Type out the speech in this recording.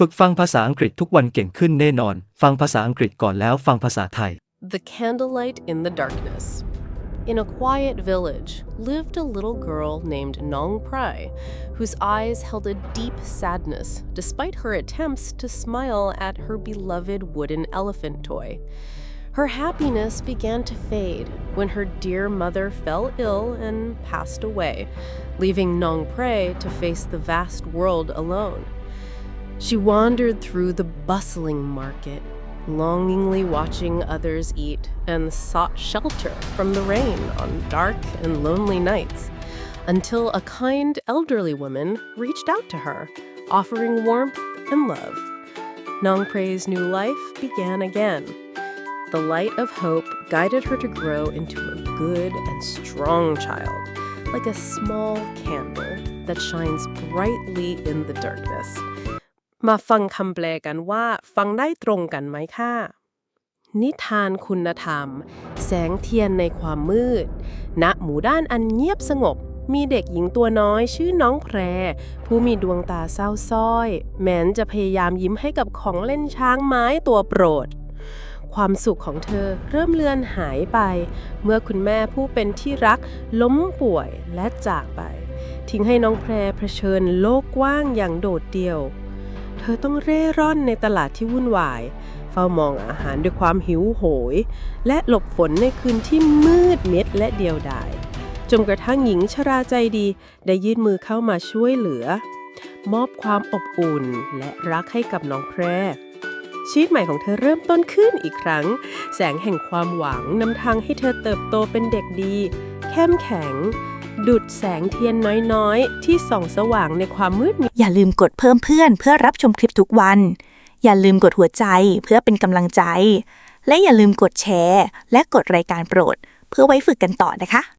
ฝึกฟังภาษาอังกฤษทุกวันเก่งขึ้นแน่นอน ฟังภาษาอังกฤษก่อนแล้วฟังภาษาไทย The Candlelight in the Darkness. In a quiet village lived a little girl named Nong Prai, whose eyes held a deep sadness despite her attempts to smile at her beloved wooden elephant toy. Her happiness began to fade when her dear mother fell ill and passed away, leaving Nong Prai to face the vast world alone. She wandered through the bustling market, longingly watching others eat, and sought shelter from the rain on dark and lonely nights, until a kind elderly woman reached out to her, offering warmth and love. Nong Pray's new life began again. The light of hope guided her to grow into a good and strong child, like a small candle that shines brightly in the darkness. มาฟังคำแปลกันว่า ฟังได้ตรงกันไหมค่ะ นิทานคุณธรรม แสงเทียนในความมืด ณ หมู่ด้านอันเงียบสงบ มีเด็กหญิงตัวน้อยชื่อน้องแพร ผู้มีดวงตาเศร้าส้อย แม้นจะพยายามยิ้มให้กับของเล่นช้างไม้ตัวโปรดความสุขของเธอเริ่มเลือนหายไป เมื่อคุณแม่ผู้เป็นที่รักล้มป่วยและจากไป ทิ้งให้น้องแพรเผชิญโลกกว้างอย่างโดดเดี่ยว เธอต้องเร่ร่อนในตลาดที่วุ่นวาย เฝ้ามองอาหารด้วยความหิวโหย และหลบฝนในคืนที่มืดมิดและเดียวดายจนกระทั่งหญิงชราใจดี ได้ยื่นมือเข้ามาช่วยเหลือ มอบความอบอุ่นและรักให้กับน้องแพรชีวิตใหม่ของเธอเริ่มต้นขึ้นอีกครั้ง แสงแห่งความหวังนำทางให้เธอเติบโตเป็นเด็กดี เข้มแข็ง ดุดแสงเทียนน้อยๆ ที่ส่องสว่างในความมืดมิดอย่าลืมกดเพิ่มเพื่อนเพื่อรับชมคลิปทุกวัน อย่าลืมกดหัวใจเพื่อเป็นกำลังใจ และอย่าลืมกดแชร์ และกดรายการโปรด เพื่อไว้ฝึกกันต่อนะคะ